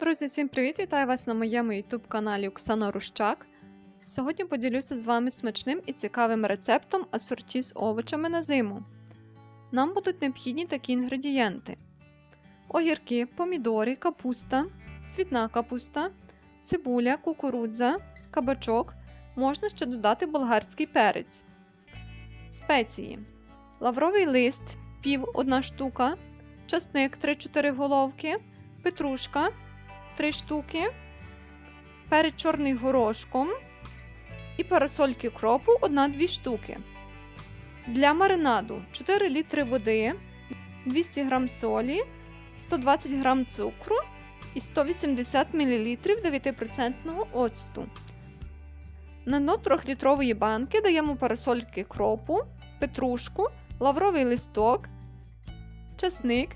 Друзі, всім привіт! Вітаю вас на моєму YouTube каналі Оксана Рущак. Сьогодні поділюся з вами смачним і цікавим рецептом асорті з овочами на зиму. Нам будуть необхідні такі інгредієнти: огірки, помідори, капуста, цвітна капуста, цибуля, кукурудза, кабачок. Можна ще додати болгарський перець, спеції, лавровий лист, пів 1 штука, часник 3-4 головки, петрушка. 3 штуки, перець чорний горошком і парасольки кропу 1-2 штуки. Для маринаду 4 літри води, 200 г солі, 120 г цукру і 180 мл 9% оцту. На дно 3-літрової банки даємо парасольки кропу, петрушку, лавровий листок, часник.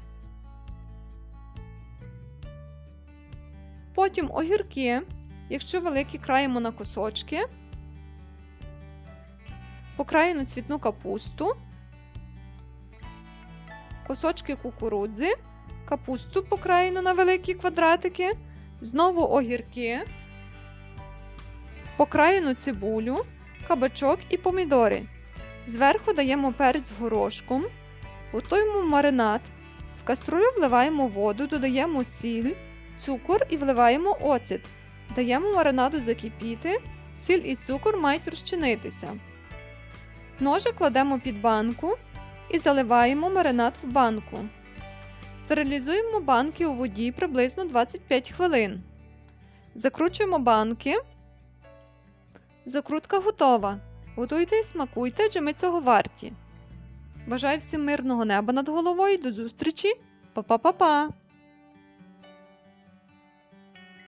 Потім огірки, якщо великі, краємо на кусочки, покраєну цвітну капусту, кусочки кукурудзи, капусту покраєну на великі квадратики, знову огірки, покраєну цибулю, кабачок і помідори. Зверху даємо перець горошком, готуємо маринад, в каструлю вливаємо воду, додаємо сіль цукор і вливаємо оцет. Даємо маринаду закипіти, сіль і цукор мають розчинитися. Ножик кладемо під банку і заливаємо маринад в банку. Стерилізуємо банки у воді приблизно 25 хвилин. Закручуємо банки. Закрутка готова. Готуйте і смакуйте, адже ми цього варті. Бажаю всім мирного неба над головою. До зустрічі! Па-па-па-па!